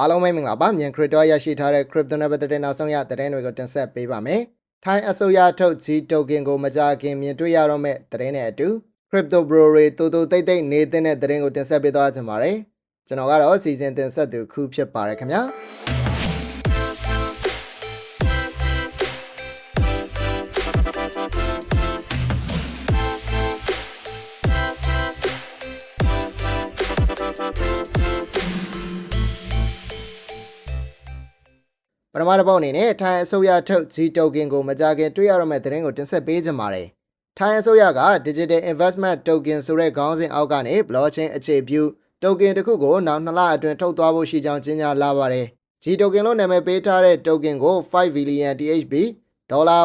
အားလုံးပဲမင်္ဂလာပါမြန် crypto ရရှိထားတဲ့ crypto နဲ့ပတ်သက်တဲ့နောက်ဆုံးရသတင်းတွေကိုတင်ဆက်ပေးပါမယ်။ထိုင်းအစိုးရထုတ် G token ကိုမကြခင်မြင်တွေ့ရတော့မဲ့သတင်းနဲ့အတူ crypto bro တွေတူတူတိတ်တိတ်နေတဲ့သတင်းကိုတင်ဆက်ပေးသွားကြပါမယ်။ကျွန်တော်ကတော့စီစဉ်တင်ဆက်သူခုဖြစ်ပါရခင်ဗျာ။ ထမတစ်ပုတ်အနေနဲ့ထိုင်းအစိုးရထုတ် G token ကိုမကြခင်တွေ့ရတော့မယ့်သတင်းကိုတင်ဆက်ပေးကြပါမယ်။ထိုင်းအစိုးရက Digital Investment Token ဆိုတဲ့ခေါင်းစဉ်အောက်ကနေ Blockchain အခြေပြု token တစ်ခုကိုနောက်2လအတွင်းထုတ်သွားဖို့ရှိကြောင်းကြေညာလာပါတယ်။ G token လို့နာမည်ပေးထားတဲ့ token ကို5 billion THB ဒေါ်လာ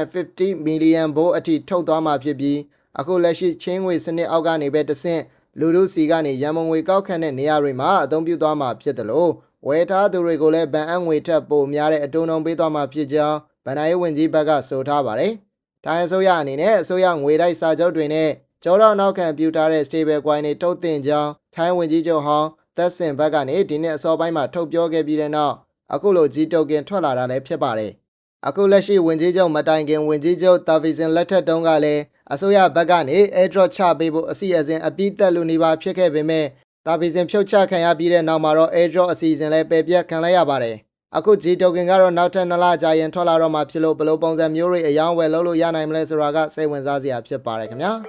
150 million ဘိုးအထိထုတ်သွားမှာဖြစ်ပြီးအခုလက်ရှိချင်းငွေစနစ်အောက်ကနေပဲတဆင့်လူလူစီကနေရန်မုံငွေကောက်ခံတဲ့နေရာတွေမှာအသုံးပြုသွားမှာဖြစ်တယ်လို့ ဝယ်ထားသူတွေကိုလည်းဗန်အငွေထက်ပိုများတဲ့အတုံးလုံးပေးသွားမှာဖြစ်ကြောင်းဗန်နာရေးဝန်ကြီးဘက်ကဆိုထားပါတယ်။တိုင်းအစိုးရအနေနဲ့အစိုးရငွေတိုက်စာချုပ်တွေနဲ့ကျောတော့နောက်ခံပြုထားတဲ့ stable coin တွေထုတ်တင်ကြောင်းထိုင်းဝန်ကြီးချုပ်ဟောင်းသက်စင်ဘက်ကနေဒီနှစ်အစောပိုင်းမှာထုတ်ပြောခဲ့ပြီးတဲ့နောက်အခုလို G token ထွက်လာတာလည်းဖြစ်ပါတယ်။အခုလက်ရှိဝန်ကြီးချုပ်မတိုင်ခင်ဝန်ကြီးချုပ်တာဗီစင်လက်ထက်တုန်းကလည်းအစိုးရဘက်ကနေ airdrop ချပေးဖို့အစီအစဉ်အပြည့်တက်လူနေပါဖြစ်ခဲ့ပေမဲ့ တာဗီစင်ဖြုတ်ချခံရပြီးတဲ့နောက်မှာတော့ airdrop အစီအစဉ်လည်းပယ်ပြတ်ခံလိုက်ရပါတယ်။အခု G token ကတော့နောက်ထပ်2လကြာရင်ထွက်လာတော့မှာဖြစ်လို့ဘယ်လိုပုံစံမျိုးတွေအယောင်းဝယ်လုပ်လို့ရနိုင်မလဲဆိုတာကစိတ်ဝင်စားစရာဖြစ်ပါတယ်ခင်ဗျာ။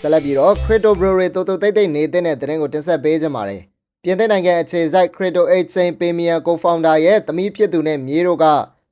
ဆက်လက်ပြီးတော့ Crypto Bro တွေတိုးတိုးတိတ်တိတ်နေတဲ့တဲ့တဲ့ကိုတင်ဆက်ပေးကြပါမယ်။ ပြင်သစ်နိုင်ငံအခြေစိုက် Crypto Exchange Premier Co-founder ရဲ့သမီးဖြစ်သူနဲ့မြေးတို့က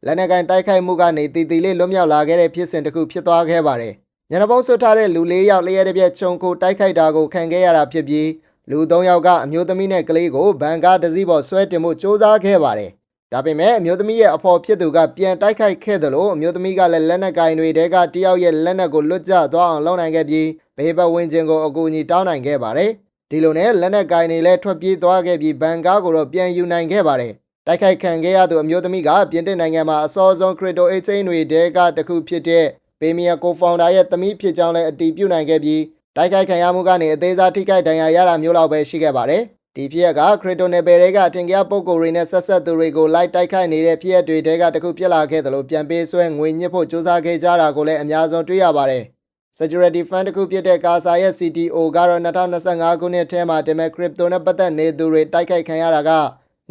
လက်နက်ကိုင်တိုက်ခိုက်မှုကနေတည်တည်လေးလွတ်မြောက်လာခဲ့တဲ့ဖြစ်စဉ်တစ်ခုဖြစ်သွားခဲ့ပါတယ်။ညနေပုံးဆွတ်ထားတဲ့လူ၄ယောက်လျှက်တစ်ပြက်ခြုံကိုတိုက်ခိုက်တာကိုခံခဲ့ရတာဖြစ်ပြီးလူ၃ယောက်ကအမျိုးသမီးနဲ့ကလေးကိုဘန်ကားတစ်စီးပေါ်ဆွဲတင်မှုစ조사ခဲ့ပါတယ်။ဒါပေမဲ့အမျိုးသမီးရဲ့အဖော်ဖြစ်သူကပြန်တိုက်ခိုက်ခဲ့တယ်လို့အမျိုးသမီးကလည်းလက်နက်ကင်တွေတဲကတယောက်ရဲ့လက်နက်ကိုလွတ်ကျသွားအောင်လုပ်နိုင်ခဲ့ပြီးဘေးပတ်ဝန်းကျင်ကိုအကူအညီတောင်းနိုင်ခဲ့ပါတယ်။ ဒီလိုနဲ့လက်နက်ကင်တွေလည်းထွက်ပြေးသွားခဲ့ပြီးဘန်ကားကိုတော့ပြန်ယူနိုင်ခဲ့ပါတယ်။တိုက်ခိုက်ခံခဲ့ရသူအမျိုးသမီးကပြင်သစ်နိုင်ငံမှာအစောဆုံး crypto exchange တွေတဲကတစ်ခုဖြစ်တဲ့ Premier Co-founder ရဲ့သမီးဖြစ်ကြောင်းလည်းအတည်ပြုနိုင်ခဲ့ပြီးတိုက်ခိုက်ခံရမှုကနေအသေးစားထိခိုက်ဒဏ်ရာရတာမျိုးလောက်ပဲရှိခဲ့ပါတယ်။ဒီဖြစ်ရက်ကခရစ်တိုနယ်ပယ်တွေကအထင်ကြီးပုံကိုယ်တွေနဲ့ဆက်ဆက်သူတွေကိုလိုက်တိုက်ခိုက်နေတဲ့ဖြစ်ရက်တွေတဲကတခုဖြစ်လာခဲ့တယ်လို့ပြန်ပေးဆွဲငွေညှစ်ဖို့စ조사ခဲ့ကြတာကိုလည်းအများဆုံးတွေ့ရပါတယ်။ Security Fund တစ်ခုဖြစ်တဲ့ CASA ရဲ့ CTO ကတော့2025ခုနှစ်ထဲမှာတင်မဲ့ crypto နဲ့ပတ်သက်နေသူတွေတိုက်ခိုက်ခံရတာက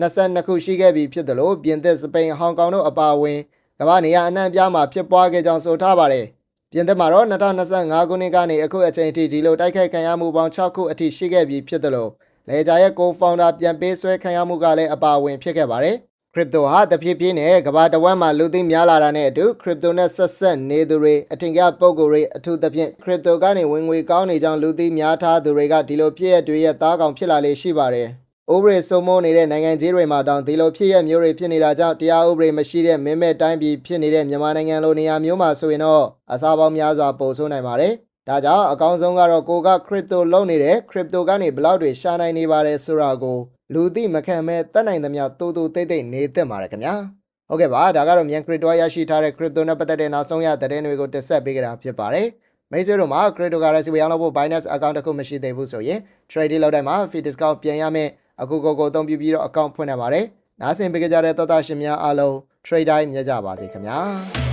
22ခုရှိခဲ့ပြီဖြစ်တယ်လို့ပြင်သစ်စပိန်ဟောင်ကောင်တို့အပါအဝင်ကမ္ဘာနေရာအနှံ့အပြားမှာဖြစ်ပွားခဲ့ကြောင်းဆိုထားပါတယ်။ပြင်သစ်မှာတော့2025ခုနှစ်ကနေအခုအချိန်ထိဒီလိုတိုက်ခိုက်ခံရမှုပေါင်း6ခုအထိရှိခဲ့ပြီဖြစ်တယ်လို့လေဂျာရဲ့ co-founder ပြန်ပေးဆွဲခံရမှုကလည်းအပါအဝင်ဖြစ်ခဲ့ပါတယ်။ crypto ဟာတဖြည်းဖြည်းနဲ့ကမ္ဘာတစ်ဝက်မှာလူသိများလာတာနဲ့အတူ crypto နဲ့ဆက်ဆက်နေသူတွေအထင်ကြီးပုံကိုယ်တွေအထူးသဖြင့် crypto ကနေဝင်ငွေကောင်းနေကြောင်းလူသိများထားသူတွေကဒီလိုဖြစ်ရတွေရဲ့သားကောင်ဖြစ်လာလေရှိပါတယ်။ဥပဒေစိုးမိုးနေတဲ့နိုင်ငံကြီးတွေမှာတောင်ဒီလိုဖြစ်ရမျိုးတွေဖြစ်နေတာကြောင့်တရားဥပဒေမရှိတဲ့မင်းမဲ့တိုင်းပြည်ဖြစ်နေတဲ့မြန်မာနိုင်ငံလိုနေရာမျိုးမှာဆိုရင်တော့အစားပေါင်းများစွာပိုဆိုးနိုင်ပါတယ်။ဒါကြောင့်အကောင်းဆုံးကတော့ကိုက crypto လုပ်နေတဲ့ crypto ကနေဘလောက်တွေရှာနိုင်နေပါတယ်ဆိုတာကို လူသိမခံမဲ့တတ်နိုင်သမျှတူတူတိတ်တိတ်နေသင့်ပါတယ်ခင်ဗျာ။ဟုတ်ကဲ့ပါဒါကတော့မြန် crypto ရရှိထားတဲ့ crypto နဲ့ပတ်သက်တဲ့နောက်ဆုံးရသတင်းတွေကိုတက်ဆက်ပေးကြတာဖြစ်ပါတယ်။မိတ်ဆွေတို့မှာ cryptocurrency ဝယ်ရောက်လို့ Binance account တစ်ခုမရှိသေးဘူးဆိုရင် trade လုပ်တဲ့မှာ fee discount ပြန်ရမယ်အခုကိုကိုအသုံးပြုပြီးတော့ account ဖွင့်နိုင်ပါတယ်။နားဆင်ပေးကြတဲ့သောတာရှင်များအားလုံး trade တိုင်းမြတ်ကြပါစေခင်ဗျာ။